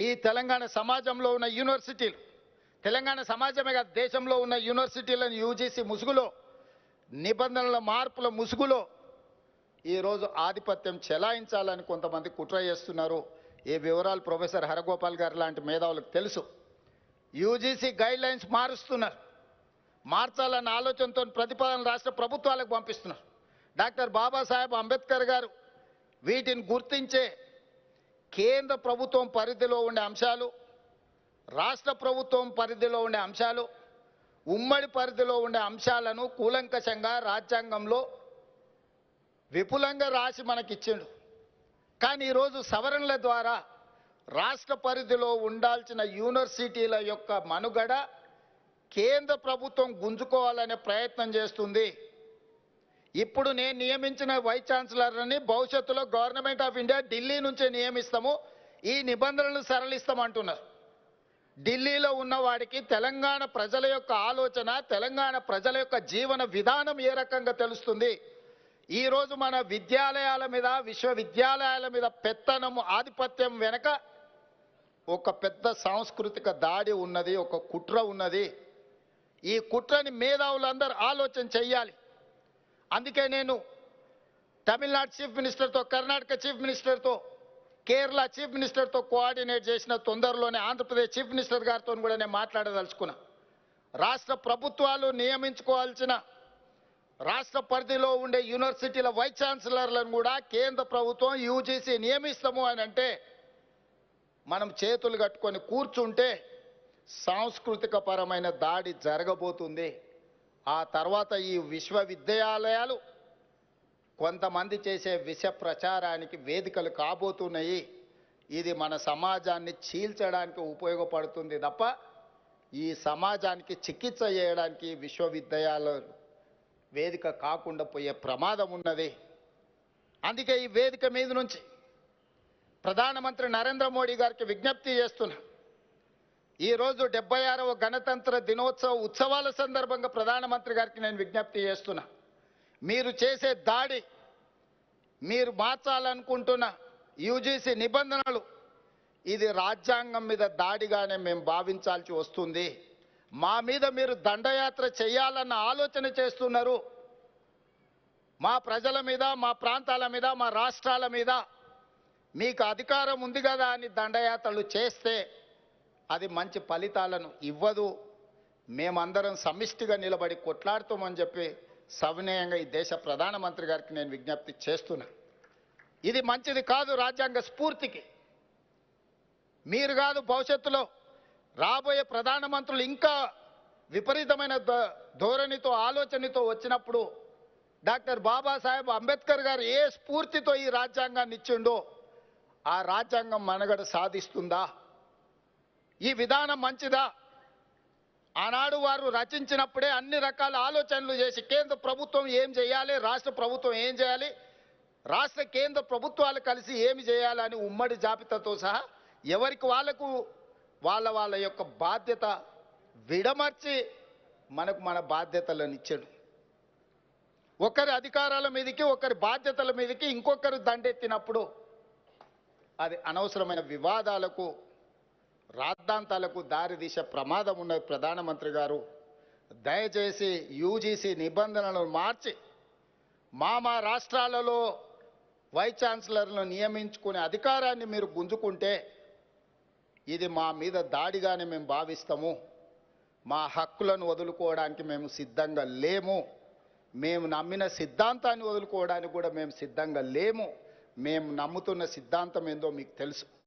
ఈ తెలంగాణ సమాజంలో ఉన్న యూనివర్సిటీలు తెలంగాణ సమాజమే కాదు దేశంలో ఉన్న యూనివర్సిటీలను యూజీసీ ముసుగులో నిబంధనల మార్పుల ముసుగులో ఈరోజు ఆధిపత్యం చెలాయించాలని కొంతమంది కుట్ర చేస్తున్నారు. ఈ వివరాలు ప్రొఫెసర్ హరగోపాల్ గారు లాంటి మేధావులకు తెలుసు. యూజీసీ గైడ్ లైన్స్ మారుస్తున్నారు. మార్చాలన్న ఆలోచనతో ప్రతిపాదన రాష్ట్ర ప్రభుత్వాలకు పంపిస్తున్నారు. డాక్టర్ బాబాసాహెబ్ అంబేద్కర్ గారు వీటిని గుర్తించే కేంద్ర ప్రభుత్వం పరిధిలో ఉండే అంశాలు రాష్ట్ర ప్రభుత్వం పరిధిలో ఉండే అంశాలు ఉమ్మడి పరిధిలో ఉండే అంశాలను కూలంకషంగా రాజ్యాంగంలో విపులంగా రాసి మనకిచ్చిండు. కానీ ఈరోజు సవరణల ద్వారా రాష్ట్ర పరిధిలో ఉండాల్సిన యూనివర్సిటీల యొక్క మనుగడ కేంద్ర ప్రభుత్వం గుంజుకోవాలనే ప్రయత్నం చేస్తుంది. ఇప్పుడు నేను నియమించిన వైస్ ఛాన్సలర్ని భవిష్యత్తులో గవర్నమెంట్ ఆఫ్ ఇండియా ఢిల్లీ నుంచే నియమిస్తాము. ఈ నిబంధనలను సరళిస్తామంటున్నారు ఢిల్లీలో ఉన్నవాడికి తెలంగాణ ప్రజల యొక్క ఆలోచన తెలంగాణ ప్రజల యొక్క జీవన విధానం ఏ రకంగా తెలుస్తుంది? ఈరోజు మన విద్యాలయాల మీద విశ్వవిద్యాలయాల మీద పెత్తనము ఆధిపత్యం వెనక ఒక పెద్ద సాంస్కృతిక దాడి ఉన్నది ఒక కుట్ర ఉన్నది. ఈ కుట్రని మేధావులందరూ ఆలోచన చెయ్యాలి. అందుకే నేను తమిళనాడు చీఫ్ మినిస్టర్తో కర్ణాటక చీఫ్ మినిస్టర్తో కేరళ చీఫ్ మినిస్టర్తో కోఆర్డినేట్ చేసిన తొందరలోనే ఆంధ్రప్రదేశ్ చీఫ్ మినిస్టర్ గారితో కూడా నేను మాట్లాడదలుచుకున్నా. రాష్ట్ర ప్రభుత్వాలు నియమించుకోవాల్సిన రాష్ట్ర పరిధిలో ఉండే యూనివర్సిటీల వైస్ ఛాన్సలర్లను కూడా కేంద్ర ప్రభుత్వం యూజీసీ నియమిస్తాము అని అంటే మనం చేతులు కట్టుకొని కూర్చుంటే సాంస్కృతిక పరమైన దాడి జరగబోతుంది. ఆ తర్వాత ఈ విశ్వవిద్యాలయాలు కొంతమంది చేసే విష ప్రచారానికి వేదికలు కాబోతున్నాయి. ఇది మన సమాజాన్ని చీల్చడానికి ఉపయోగపడుతుంది తప్ప ఈ సమాజానికి చికిత్స చేయడానికి విశ్వవిద్యాలయాలు వేదిక కాకుండా పోయే ప్రమాదం ఉన్నది. అందుకే ఈ వేదిక మీద నుంచి ప్రధానమంత్రి నరేంద్ర మోడీ గారికి విజ్ఞప్తి చేస్తున్నా. ఈరోజు డెబ్బై ఆరవ గణతంత్ర దినోత్సవ ఉత్సవాల సందర్భంగా ప్రధానమంత్రి గారికి నేను విజ్ఞప్తి చేస్తున్నా. మీరు చేసే దాడి మీరు మార్చాలనుకుంటున్న యూజీసీ నిబంధనలు ఇది రాజ్యాంగం మీద దాడిగానే మేము భావించాల్సి వస్తుంది. మా మీద మీరు దండయాత్ర చేయాలన్న ఆలోచన చేస్తున్నారు. మా ప్రజల మీద మా ప్రాంతాల మీద మా రాష్ట్రాల మీద మీకు అధికారం ఉంది కదా అని దండయాత్రలు చేస్తే అది మంచి ఫలితాలను ఇవ్వదు. మేమందరం సమిష్టిగా నిలబడి కొట్లాడుతామని చెప్పి సవినయంగా ఈ దేశ ప్రధానమంత్రి గారికి నేను విజ్ఞప్తి చేస్తున్నా. ఇది మంచిది కాదు రాజ్యాంగ స్ఫూర్తికి. మీరు కాదు భవిష్యత్తులో రాబోయే ప్రధానమంత్రులు ఇంకా విపరీతమైన ధోరణితో ఆలోచనతో వచ్చినప్పుడు డాక్టర్ బాబాసాహెబ్ అంబేద్కర్ గారు ఏ స్ఫూర్తితో ఈ రాజ్యాంగాన్ని ఇచ్చిండో ఆ రాజ్యాంగం మనగడ సాధిస్తుందా? ఈ విధానం మంచిదా? ఆనాడు వారు రచించినప్పుడే అన్ని రకాల ఆలోచనలు చేసి కేంద్ర ప్రభుత్వం ఏం చేయాలి రాష్ట్ర ప్రభుత్వం ఏం చేయాలి రాష్ట్ర కేంద్ర ప్రభుత్వాలు కలిసి ఏమి చేయాలని ఉమ్మడి జాబితాతో సహా ఎవరికి వాళ్ళకు వాళ్ళ వాళ్ళ యొక్క బాధ్యత విడమర్చి మనకు మన బాధ్యతలను ఇచ్చాడు. ఒకరి అధికారాల మీదకి ఒకరి బాధ్యతల మీదకి ఇంకొకరు దండెత్తినప్పుడు అది అనవసరమైన వివాదాలకు రాద్ధాంతాలకు దారితీసే ప్రమాదం ఉన్నది ప్రధానమంత్రి గారు దయచేసి యూజీసీ నిబంధనలను మార్చి మా మా రాష్ట్రాలలో వైస్ ఛాన్సలర్ను నియమించుకునే అధికారాన్ని మీరు గుంజుకుంటే ఇది మా మీద దాడిగానే మేము భావిస్తాము. మా హక్కులను వదులుకోవడానికి మేము సిద్ధంగా లేము. మేము నమ్మిన సిద్ధాంతాన్ని వదులుకోవడానికి కూడా మేము సిద్ధంగా లేము. మేము నమ్ముతున్న సిద్ధాంతం ఏందో మీకు తెలుసు.